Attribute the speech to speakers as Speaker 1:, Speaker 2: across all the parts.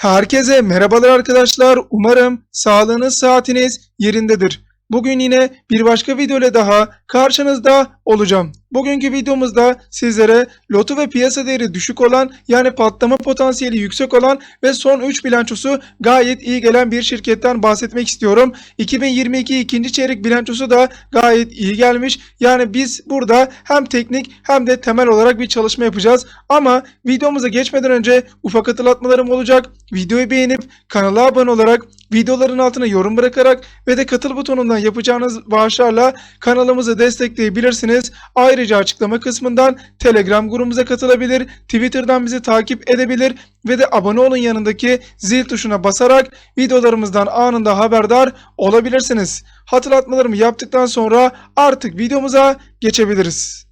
Speaker 1: Herkese merhabalar arkadaşlar. Umarım sağlığınız saatiniz yerindedir. Bugün yine bir başka video ile daha karşınızda olacağım. Bugünkü videomuzda sizlere lotu ve piyasa değeri düşük olan yani patlama potansiyeli yüksek olan ve son 3 bilançosu gayet iyi gelen bir şirketten bahsetmek istiyorum. 2022 ikinci çeyrek bilançosu da gayet iyi gelmiş. Yani biz burada hem teknik hem de temel olarak bir çalışma yapacağız. Ama videomuza geçmeden önce ufak hatırlatmalarım olacak. Videoyu beğenip kanala abone olarak videoların altına yorum bırakarak ve de katıl butonundan yapacağınız bağışlarla kanalımızı destekleyebilirsiniz. Ayrıca açıklama kısmından Telegram grubumuza katılabilir, Twitter'dan bizi takip edebilir ve de abone olun yanındaki zil tuşuna basarak videolarımızdan anında haberdar olabilirsiniz. Hatırlatmalarımı yaptıktan sonra artık videomuza geçebiliriz.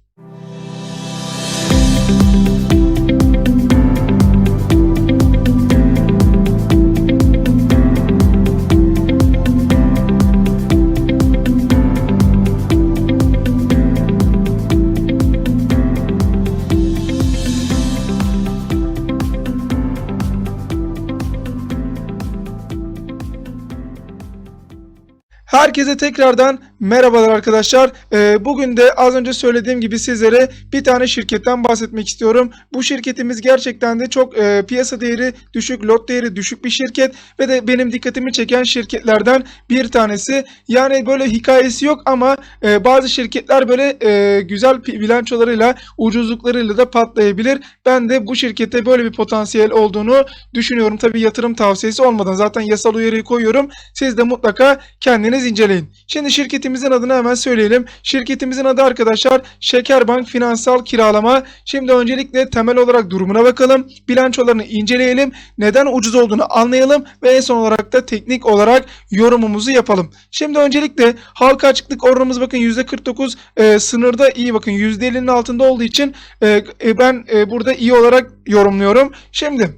Speaker 1: Herkese tekrardan merhabalar arkadaşlar. Ee, bugün de az önce söylediğim gibi sizlere bir tane şirketten bahsetmek istiyorum. Bu şirketimiz gerçekten de çok e, piyasa değeri düşük, lot değeri düşük bir şirket ve de benim dikkatimi çeken şirketlerden bir tanesi. Yani böyle hikayesi yok ama e, bazı şirketler böyle e, güzel bilançolarıyla, ucuzluklarıyla da patlayabilir. Ben de bu şirkette böyle bir potansiyel olduğunu düşünüyorum. Tabii yatırım tavsiyesi olmadan zaten yasal uyarıyı koyuyorum. Siz de mutlaka kendiniz inceleyin. Şimdi şirketimizin adını hemen söyleyelim. Şirketimizin adı arkadaşlar Şekerbank Finansal Kiralama. Şimdi öncelikle temel olarak durumuna bakalım. Bilançolarını inceleyelim. Neden ucuz olduğunu anlayalım ve en son olarak da teknik olarak yorumumuzu yapalım. Şimdi öncelikle halka açıklık oranımız bakın %49 e, sınırda iyi bakın %50'nin altında olduğu için e, e, ben e, burada iyi olarak yorumluyorum. Şimdi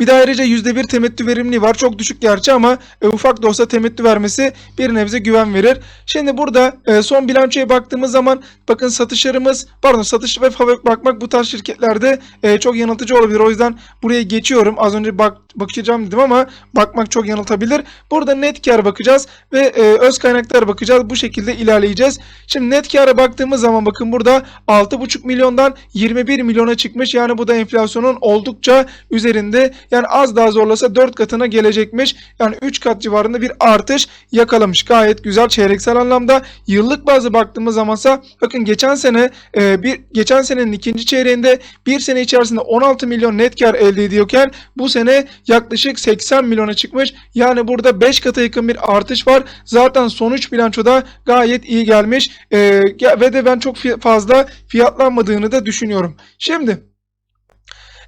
Speaker 1: bir de ayrıca %1 temettü verimliliği var. Çok düşük gerçi ama e, ufak da olsa temettü vermesi bir nebze güven verir. Şimdi burada e, son bilançoya baktığımız zaman bakın satışlarımız pardon satış ve fabrik bakmak bu tarz şirketlerde e, çok yanıltıcı olabilir. O yüzden buraya geçiyorum. Az önce bak bakacağım dedim ama bakmak çok yanıltabilir. Burada net kar bakacağız ve e, öz kaynaklara bakacağız. Bu şekilde ilerleyeceğiz. Şimdi net kara baktığımız zaman bakın burada 6,5 milyondan 21 milyona çıkmış. Yani bu da enflasyonun oldukça üzerinde. Yani az daha zorlasa 4 katına gelecekmiş. Yani 3 kat civarında bir artış yakalamış. Gayet güzel çeyreksel anlamda. Yıllık bazı baktığımız zamansa bakın geçen sene e, bir geçen senenin ikinci çeyreğinde bir sene içerisinde 16 milyon net kar elde ediyorken bu sene yaklaşık 80 milyona çıkmış. Yani burada 5 kata yakın bir artış var. Zaten sonuç bilançoda gayet iyi gelmiş. E, ve de ben çok fazla fiyatlanmadığını da düşünüyorum. Şimdi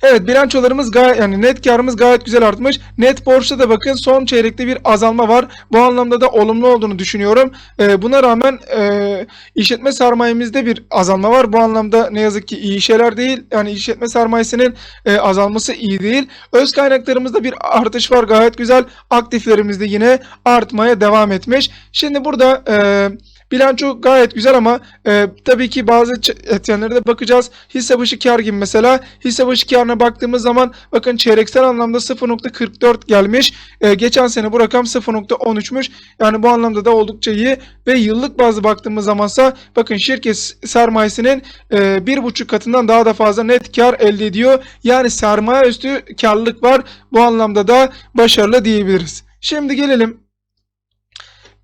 Speaker 1: Evet bilançolarımız gayet yani net karımız gayet güzel artmış. Net borçta da bakın son çeyrekte bir azalma var. Bu anlamda da olumlu olduğunu düşünüyorum. Ee, buna rağmen e, işletme sermayemizde bir azalma var. Bu anlamda ne yazık ki iyi şeyler değil. Yani işletme sermayesinin e, azalması iyi değil. Öz kaynaklarımızda bir artış var gayet güzel. Aktiflerimizde yine artmaya devam etmiş. Şimdi burada e, Bilanço gayet güzel ama e, tabii ki bazı etkenlere de bakacağız. Hisse başı kar gibi mesela. Hisse başı karına baktığımız zaman bakın çeyreksel anlamda 0.44 gelmiş. E, geçen sene bu rakam 0.13'müş. Yani bu anlamda da oldukça iyi. Ve yıllık bazı baktığımız zamansa bakın şirket sermayesinin e, bir buçuk katından daha da fazla net kar elde ediyor. Yani sermaye üstü karlılık var. Bu anlamda da başarılı diyebiliriz. Şimdi gelelim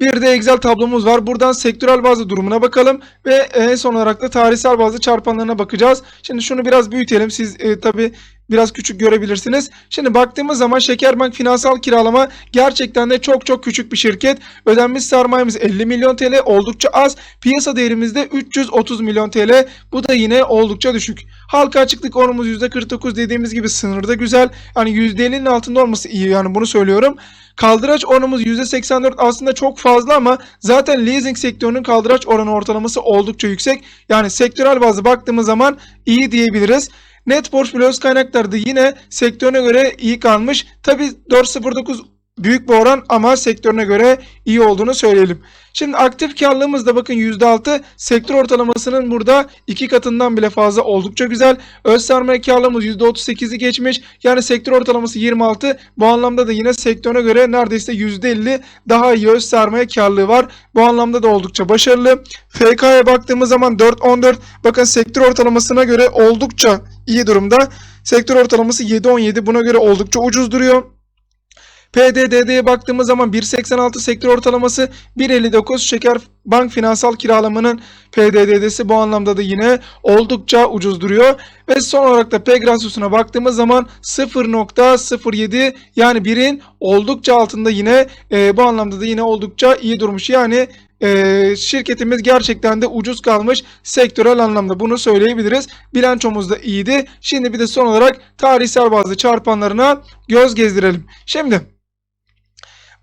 Speaker 1: bir de Excel tablomuz var. Buradan sektörel bazı durumuna bakalım ve en son olarak da tarihsel bazı çarpanlarına bakacağız. Şimdi şunu biraz büyütelim. Siz e, tabi biraz küçük görebilirsiniz. Şimdi baktığımız zaman Şekerbank Finansal Kiralama gerçekten de çok çok küçük bir şirket. Ödenmiş sermayemiz 50 milyon TL oldukça az. Piyasa değerimiz de 330 milyon TL. Bu da yine oldukça düşük. Halka açıklık oranımız %49 dediğimiz gibi sınırda güzel. Yani %50'nin altında olması iyi yani bunu söylüyorum. Kaldıraç oranımız %84 aslında çok fazla ama zaten leasing sektörünün kaldıraç oranı ortalaması oldukça yüksek. Yani sektörel bazı baktığımız zaman iyi diyebiliriz. Net borç bölü öz yine sektörüne göre iyi kalmış. Tabi 409 büyük bir oran ama sektörüne göre iyi olduğunu söyleyelim. Şimdi aktif karlılığımız da bakın %6 sektör ortalamasının burada iki katından bile fazla oldukça güzel. Öz sermaye karlılığımız %38'i geçmiş. Yani sektör ortalaması 26. Bu anlamda da yine sektörüne göre neredeyse %50 daha iyi öz sermaye karlılığı var. Bu anlamda da oldukça başarılı. FK'ya baktığımız zaman 4.14 bakın sektör ortalamasına göre oldukça iyi durumda. Sektör ortalaması 7.17 buna göre oldukça ucuz duruyor. PDD'ye baktığımız zaman 1.86 sektör ortalaması 1.59 şeker bank finansal kiralamanın PDD'si bu anlamda da yine oldukça ucuz duruyor. Ve son olarak da Pegasus'una baktığımız zaman 0.07 yani 1'in oldukça altında yine e, bu anlamda da yine oldukça iyi durmuş. Yani e, şirketimiz gerçekten de ucuz kalmış sektörel anlamda bunu söyleyebiliriz. Bilançomuz da iyiydi. Şimdi bir de son olarak tarihsel bazı çarpanlarına göz gezdirelim. Şimdi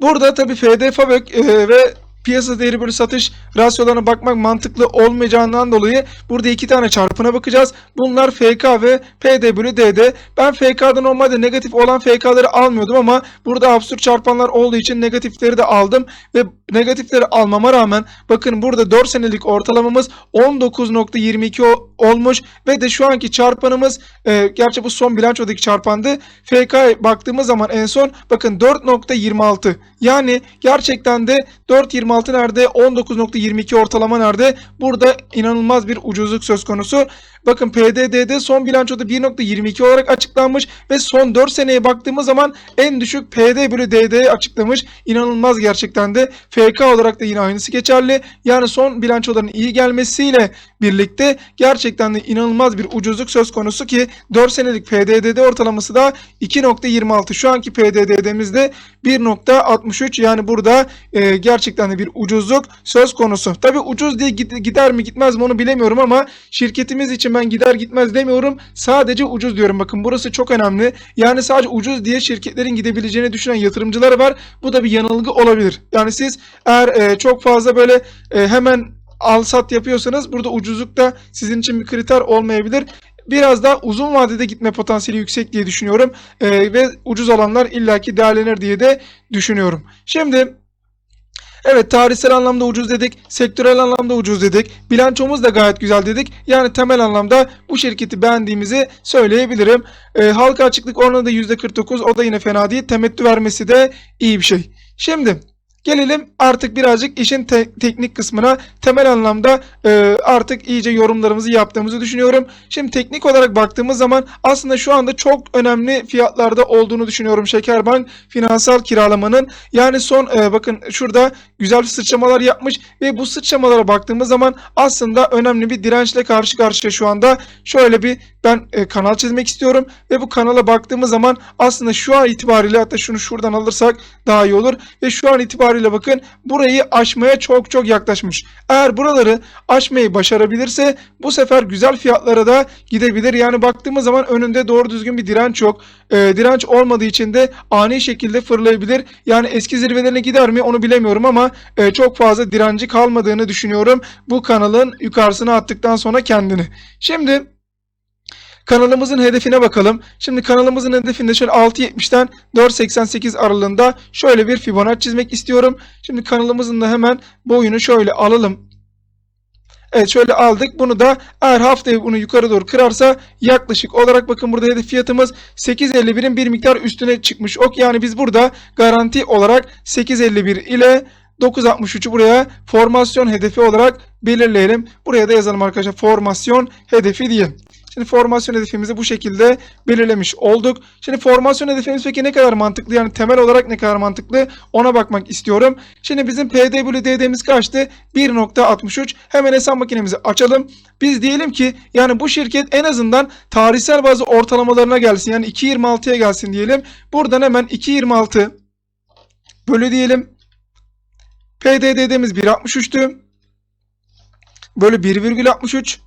Speaker 1: Burada tabii FD Fabök e, ve piyasa değeri bölü satış rasyolarına bakmak mantıklı olmayacağından dolayı burada iki tane çarpına bakacağız. Bunlar FK ve PD bölü DD. Ben FK'da normalde negatif olan FK'ları almıyordum ama burada absürt çarpanlar olduğu için negatifleri de aldım ve negatifleri almama rağmen bakın burada 4 senelik ortalamamız 19.22 o- olmuş ve de şu anki çarpanımız e, gerçi bu son bilançodaki çarpandı. FK baktığımız zaman en son bakın 4.26 yani gerçekten de 4.26 nerede 19.22 ortalama nerede burada inanılmaz bir ucuzluk söz konusu. Bakın PDD'de son bilançoda 1.22 olarak açıklanmış ve son 4 seneye baktığımız zaman en düşük PD bölü DD açıklamış. İnanılmaz gerçekten de FK olarak da yine aynısı geçerli. Yani son bilançoların iyi gelmesiyle birlikte gerçekten de inanılmaz bir ucuzluk söz konusu ki 4 senelik PDD'de ortalaması da 2.26. Şu anki PDD'mizde 1.63 yani burada e, gerçekten de bir ucuzluk söz konusu. Tabi ucuz diye gid- gider mi gitmez mi onu bilemiyorum ama şirketimiz için ben gider gitmez demiyorum. Sadece ucuz diyorum. Bakın burası çok önemli. Yani sadece ucuz diye şirketlerin gidebileceğini düşünen yatırımcılar var. Bu da bir yanılgı olabilir. Yani siz eğer e, çok fazla böyle e, hemen al sat yapıyorsanız burada ucuzluk da sizin için bir kriter olmayabilir. Biraz daha uzun vadede gitme potansiyeli yüksek diye düşünüyorum. E, ve ucuz alanlar illaki değerlenir diye de düşünüyorum. Şimdi Evet tarihsel anlamda ucuz dedik, sektörel anlamda ucuz dedik, bilançomuz da gayet güzel dedik. Yani temel anlamda bu şirketi beğendiğimizi söyleyebilirim. Ee, halka açıklık oranı da %49 o da yine fena değil. Temettü vermesi de iyi bir şey. Şimdi gelelim artık birazcık işin te- teknik kısmına. Temel anlamda e, artık iyice yorumlarımızı yaptığımızı düşünüyorum. Şimdi teknik olarak baktığımız zaman aslında şu anda çok önemli fiyatlarda olduğunu düşünüyorum Şekerbank finansal kiralamanın. Yani son e, bakın şurada güzel sıçramalar yapmış ve bu sıçramalara baktığımız zaman aslında önemli bir dirençle karşı karşıya şu anda. Şöyle bir ben e, kanal çizmek istiyorum ve bu kanala baktığımız zaman aslında şu an itibariyle hatta şunu şuradan alırsak daha iyi olur ve şu an itibariyle bakın burayı aşmaya çok çok yaklaşmış. Eğer buraları aşmayı başarabilirse bu sefer güzel fiyatlara da gidebilir. Yani baktığımız zaman önünde doğru düzgün bir direnç yok. E, direnç olmadığı için de ani şekilde fırlayabilir. Yani eski zirvelerine gider mi onu bilemiyorum ama e, çok fazla direnci kalmadığını düşünüyorum. Bu kanalın yukarısına attıktan sonra kendini. Şimdi kanalımızın hedefine bakalım. Şimdi kanalımızın hedefinde şöyle 6.70'den 4.88 aralığında şöyle bir Fibonacci çizmek istiyorum. Şimdi kanalımızın da hemen boyunu şöyle alalım. Evet şöyle aldık. Bunu da eğer haftaya bunu yukarı doğru kırarsa yaklaşık olarak bakın burada hedef fiyatımız 8.51'in bir miktar üstüne çıkmış. Ok yani biz burada garanti olarak 8.51 ile 9.63'ü buraya formasyon hedefi olarak belirleyelim. Buraya da yazalım arkadaşlar formasyon hedefi diye. Şimdi formasyon hedefimizi bu şekilde belirlemiş olduk. Şimdi formasyon hedefimiz peki ne kadar mantıklı? Yani temel olarak ne kadar mantıklı? Ona bakmak istiyorum. Şimdi bizim PD bölü DD'miz kaçtı? 1.63. Hemen hesap makinemizi açalım. Biz diyelim ki yani bu şirket en azından tarihsel bazı ortalamalarına gelsin. Yani 2.26'ya gelsin diyelim. Buradan hemen 2.26 bölü diyelim. PDD'miz 1.63'tü. Bölü 1,63.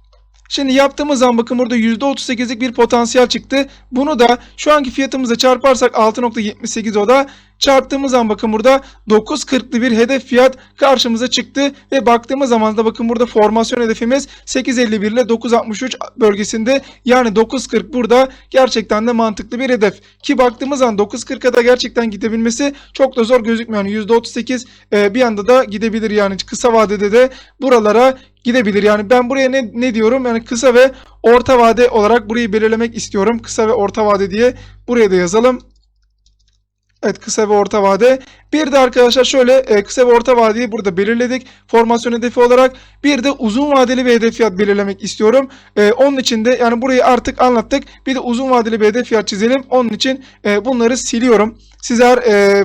Speaker 1: Şimdi yaptığımız zaman bakın burada %38'lik bir potansiyel çıktı. Bunu da şu anki fiyatımızla çarparsak 6.78 o da çarptığımız zaman bakın burada 9.40'lı bir hedef fiyat karşımıza çıktı ve baktığımız zaman da bakın burada formasyon hedefimiz 8.51 ile 9.63 bölgesinde yani 9.40 burada gerçekten de mantıklı bir hedef ki baktığımız zaman 9.40'a da gerçekten gidebilmesi çok da zor gözükmüyor. Yani %38 e, bir anda da gidebilir yani kısa vadede de buralara gidebilir. Yani ben buraya ne, ne diyorum? Yani kısa ve orta vade olarak burayı belirlemek istiyorum. Kısa ve orta vade diye buraya da yazalım. Evet kısa ve orta vade. Bir de arkadaşlar şöyle e, kısa ve orta vadeyi burada belirledik. Formasyon hedefi olarak. Bir de uzun vadeli bir hedef fiyat belirlemek istiyorum. E, onun için de yani burayı artık anlattık. Bir de uzun vadeli bir hedef fiyat çizelim. Onun için e, bunları siliyorum. Sizler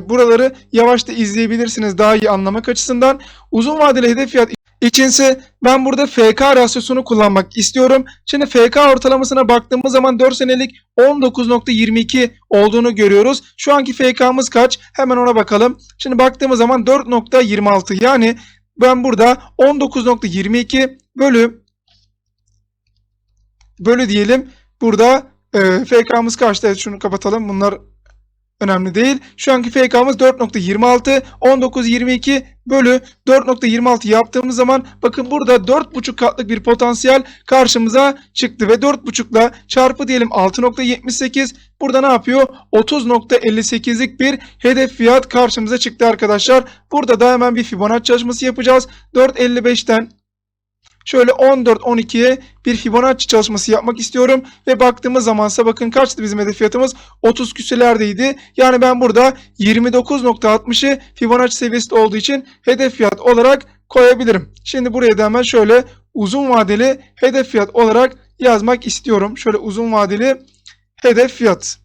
Speaker 1: buraları yavaşça izleyebilirsiniz daha iyi anlamak açısından. Uzun vadeli hedef fiyat içinse ben burada FK rasyosunu kullanmak istiyorum. Şimdi FK ortalamasına baktığımız zaman 4 senelik 19.22 olduğunu görüyoruz. Şu anki FK'mız kaç? Hemen ona bakalım. Şimdi baktığımız zaman 4.26 yani ben burada 19.22 bölü bölü diyelim. Burada e, FK'mız kaçtı? Evet şunu kapatalım. Bunlar önemli değil. Şu anki FK'mız 4.26 19.22 bölü 4.26 yaptığımız zaman bakın burada 4.5 katlık bir potansiyel karşımıza çıktı ve 4.5 ile çarpı diyelim 6.78 burada ne yapıyor? 30.58'lik bir hedef fiyat karşımıza çıktı arkadaşlar. Burada da hemen bir Fibonacci çalışması yapacağız. 4.55'ten Şöyle 14-12'ye bir Fibonacci çalışması yapmak istiyorum. Ve baktığımız zamansa bakın kaçtı bizim hedef fiyatımız? 30 küsürlerdeydi. Yani ben burada 29.60'ı Fibonacci seviyesi olduğu için hedef fiyat olarak koyabilirim. Şimdi buraya da hemen şöyle uzun vadeli hedef fiyat olarak yazmak istiyorum. Şöyle uzun vadeli hedef fiyat.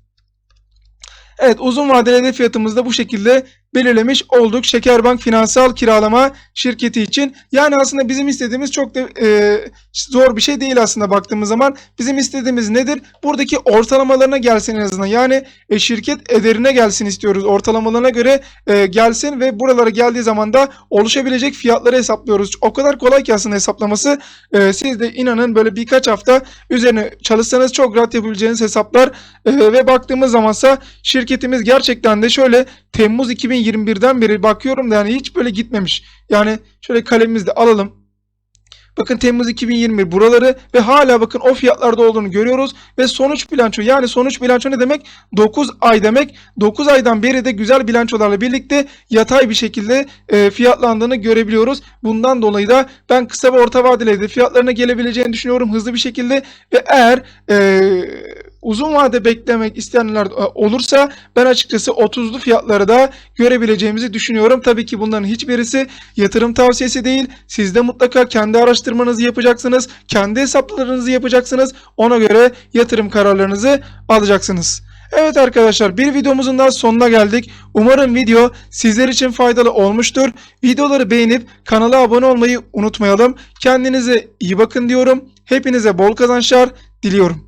Speaker 1: Evet uzun vadeli hedef fiyatımızı da bu şekilde belirlemiş olduk. Şekerbank Finansal Kiralama Şirketi için. Yani aslında bizim istediğimiz çok da e, zor bir şey değil aslında baktığımız zaman. Bizim istediğimiz nedir? Buradaki ortalamalarına gelsin en azından. Yani e, şirket ederine gelsin istiyoruz. Ortalamalarına göre e, gelsin ve buralara geldiği zaman da oluşabilecek fiyatları hesaplıyoruz. O kadar kolay ki aslında hesaplaması. E, siz de inanın böyle birkaç hafta üzerine çalışsanız çok rahat yapabileceğiniz hesaplar e, ve baktığımız zamansa şirketimiz gerçekten de şöyle Temmuz 2021'den beri bakıyorum da yani hiç böyle gitmemiş. Yani şöyle kalemimizi de alalım. Bakın Temmuz 2021 buraları ve hala bakın o fiyatlarda olduğunu görüyoruz. Ve sonuç bilanço yani sonuç bilanço ne demek? 9 ay demek. 9 aydan beri de güzel bilançolarla birlikte yatay bir şekilde e, fiyatlandığını görebiliyoruz. Bundan dolayı da ben kısa ve orta vadeli de fiyatlarına gelebileceğini düşünüyorum hızlı bir şekilde. Ve eğer e, uzun vade beklemek isteyenler e, olursa ben açıkçası 30'lu fiyatları da görebileceğimizi düşünüyorum. Tabii ki bunların hiçbirisi yatırım tavsiyesi değil. Siz de mutlaka kendi araştırmanızı yapacaksınız. Kendi hesaplarınızı yapacaksınız. Ona göre yatırım kararlarınızı alacaksınız. Evet arkadaşlar bir videomuzun daha sonuna geldik. Umarım video sizler için faydalı olmuştur. Videoları beğenip kanala abone olmayı unutmayalım. Kendinize iyi bakın diyorum. Hepinize bol kazançlar diliyorum.